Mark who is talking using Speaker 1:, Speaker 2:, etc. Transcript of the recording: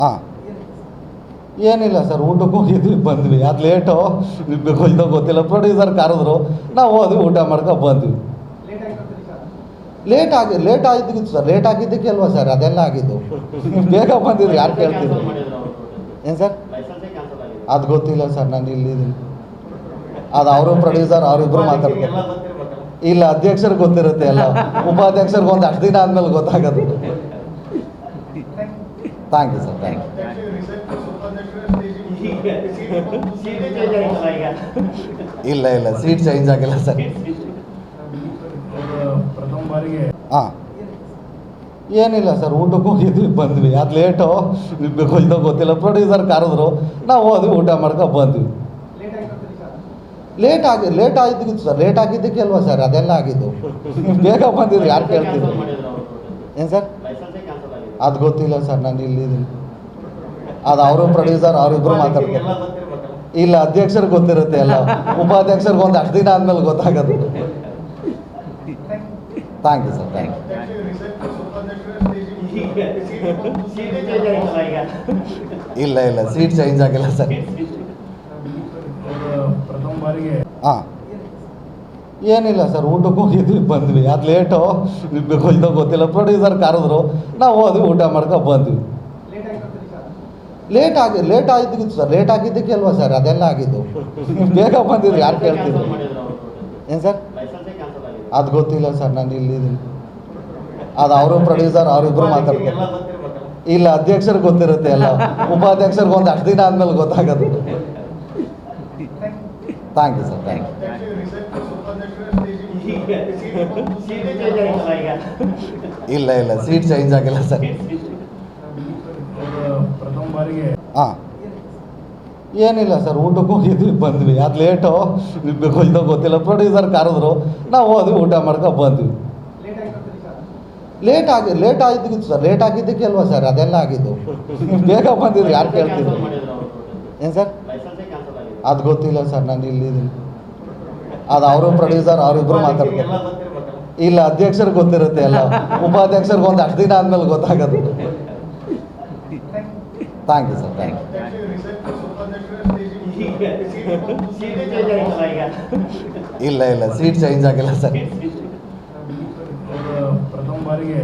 Speaker 1: ಹಾಂ ಏನಿಲ್ಲ ಸರ್, ಊಟಕ್ಕೆ ಹೋಗಿದ್ವಿ, ಬಂದ್ವಿ. ಅದು ಲೇಟು ನಿಮಗೆ ಹೋಯ್ತೋ ಗೊತ್ತಿಲ್ಲ ಪ್ರೊಡ್ಯೂಸರ್ ಕರೆದ್ರು, ನಾವು ಹೋದ್ವಿ, ಊಟ ಮಾಡ್ಕೊ ಬಂದ್ವಿ. ಲೇಟ್ ಆಗಿ ಲೇಟ್ ಆಗಿದ್ದು ಸರ್ ಲೇಟ್ ಆಗಿದ್ದಕ್ಕೆ ಅಲ್ವಾ ಸರ್, ಅದೆಲ್ಲ ಆಗಿದ್ದು. ಬೇಗ ಬಂದಿದ್ರು ಯಾರು ಕೇಳ್ತಿದ್ರು ಏನು ಸರ್? ಅದು ಗೊತ್ತಿಲ್ಲ ಸರ್, ನಾನು ಇಲ್ಲಿದ್ದೀನಿ ಅದು ಅವರು ಪ್ರೊಡ್ಯೂಸರ್ ಅವರಿಬ್ಬರು ಮಾತಾಡ್ತಾರೆ. ಇಲ್ಲ ಅಧ್ಯಕ್ಷರಿಗೆ ಗೊತ್ತಿರುತ್ತೆ ಎಲ್ಲ. ಉಪಾಧ್ಯಕ್ಷರಿಗೆ ಒಂದು ಅಷ್ಟು ದಿನ ಆದಮೇಲೆ ಗೊತ್ತಾಗೋದು thank you sir thank you ಇಲ್ಲ ಇಲ್ಲ. ಸೀಟ್ ಚೇಂಜ್ ಆಗಿಲ್ಲ ಸರ್
Speaker 2: ಪ್ರಥಮ ಬಾರಿಗೆ
Speaker 1: ಹಾಂ. ಏನಿಲ್ಲ ಸರ್ ಊಟಕ್ಕೆ ಹೋಗಿದ್ವಿ ಬಂದ್ವಿ. ಅದು ಲೇಟು ನಿಮಗೆ ಹೋಯ್ತೋ ಗೊತ್ತಿಲ್ಲ. ಪ್ರೊಡ್ಯೂಸರ್ ಕರೆದ್ರು ನಾವು ಹೋದ್ವಿ ಊಟ ಮಾಡ್ಕೊ ಬಂದ್ವಿ. ಲೇಟ್ ಆಗಿ ಲೇಟ್ ಆಗಿದ್ದು ಸರ್ ಲೇಟ್ ಆಗಿದ್ದಕ್ಕೆ ಅಲ್ವಾ ಸರ್ ಅದೆಲ್ಲ ಆಗಿದ್ದು. ಬೇಗ ಬಂದಿದ್ರು ಯಾರು ಕೇಳ್ತಿದ್ರು? ಏನು ಸರ್ ಅದು ಗೊತ್ತಿಲ್ಲ ಸರ್ ನಾನು ಇಲ್ಲಿದ್ದೀನಿ ಅದು ಅವರು ಪ್ರೊಡ್ಯೂಸರ್ ಅವರಿಬ್ಬರು ಮಾತಾಡ್ತಾರೆ. ಇಲ್ಲ ಅಧ್ಯಕ್ಷರಿಗೆ ಗೊತ್ತಿರುತ್ತೆ ಎಲ್ಲ. ಉಪಾಧ್ಯಕ್ಷರಿಗೆ ಒಂದು ಅಷ್ಟು ದಿನ ಆದಮೇಲೆ ಗೊತ್ತಾಗೋದು. Thank you sir thank you ಇಲ್ಲ ಇಲ್ಲ ಸೀಟ್ ಚೇಂಜ್ ಆಗಿಲ್ಲ ಸರ್ ಹಾಂ. ಏನಿಲ್ಲ ಸರ್, ಊಟಕ್ಕೆ ಹೋಗಿದ್ವಿ, ಬಂದ್ವಿ. ಅದು ಲೇಟು ನಿಮಗೆ ಹೋಯ್ತೋ ಗೊತ್ತಿಲ್ಲ ಪ್ರೊಡ್ಯೂಸರ್ ಕರೆದ್ರು, ನಾವು ಹೋದ್ವಿ, ಊಟ ಮಾಡ್ಕೊ ಬಂದ್ವಿ. ಲೇಟ್ ಆಗಿ ಲೇಟ್ ಆಗಿದ್ದು ಸರ್ ಲೇಟ್ ಆಗಿದ್ದಕ್ಕೆ ಅಲ್ವಾ ಸರ್, ಅದೆಲ್ಲ ಆಗಿದ್ದು. ಬೇಗ ಬಂದಿದ್ರು ಯಾರು ಕೇಳ್ತಿದ್ರು ಏನು ಸರ್? ಅದು ಗೊತ್ತಿಲ್ಲ ಸರ್, ನಾನು ಇಲ್ಲಿದ್ದೀನಿ ಅದು ಅವರು ಪ್ರೊಡ್ಯೂಸರ್ ಅವರಿಬ್ಬರು ಮಾತಾಡ್ತಾರೆ. ಇಲ್ಲ ಅಧ್ಯಕ್ಷರಿಗೆ ಗೊತ್ತಿರುತ್ತೆ ಎಲ್ಲ. ಉಪಾಧ್ಯಕ್ಷರಿಗೆ ಒಂದು ಅಷ್ಟು ದಿನ ಆದಮೇಲೆ ಗೊತ್ತಾಗೋದು. Thank you sir thank you ಇಲ್ಲ ಇಲ್ಲ ಸೀಟ್ ಚೇಂಜ್ ಆಗಿಲ್ಲ ಸರ್. ಹಾಂ ಏನಿಲ್ಲ ಸರ್, ಊಟಕ್ಕೆ ಹೋಗಿದ್ವಿ, ಬಂದ್ವಿ. ಅದು ಲೇಟು ನಿಮಗೆ ಗೊತ್ತಿಲ್ಲ. ಪ್ರೊಡ್ಯೂಸರ್ ಕರೆದ್ರು, ನಾವು ಹೋದ್ವಿ, ಊಟ ಮಾಡ್ಕೊಂಡು ಬಂದ್ವಿ. ಲೇಟ್ ಆಗಿ ಲೇಟ್ ಆಗಿದ್ದು ಸರ್. ಲೇಟ್ ಆಗಿದ್ದಕ್ಕೆ ಅಲ್ವಾ ಸರ್, ಅದೆಲ್ಲ ಆಗಿದ್ದು. ಬೇಗ ಬಂದಿದ್ರು ಯಾರು ಕೇಳ್ತಿದ್ರು ಏನು ಸರ್? ಅದು ಗೊತ್ತಿಲ್ಲ ಸರ್, ನಾನು ಇಲ್ಲಿದ್ದೀನಿ ಅದು ಅವರು ಪ್ರೊಡ್ಯೂಸರ್ ಅವರಿಬ್ರು ಮಾತಾಡ್ತಾರೆ. ಇಲ್ಲ ಅಧ್ಯಕ್ಷರಿಗೆ ಗೊತ್ತಿರುತ್ತೆ ಎಲ್ಲ. ಉಪಾಧ್ಯಕ್ಷರಿಗೆ ಒಂದು ಅಷ್ಟು ದಿನ ಆದಮೇಲೆ ಗೊತ್ತಾಗೋದು. Thank you sir thank you ಇಲ್ಲ ಇಲ್ಲ ಸೀಟ್ ಚೇಂಜ್ ಆಗಿಲ್ಲ ಸರ್ ಪ್ರಥಮ ಬಾರಿಗೆ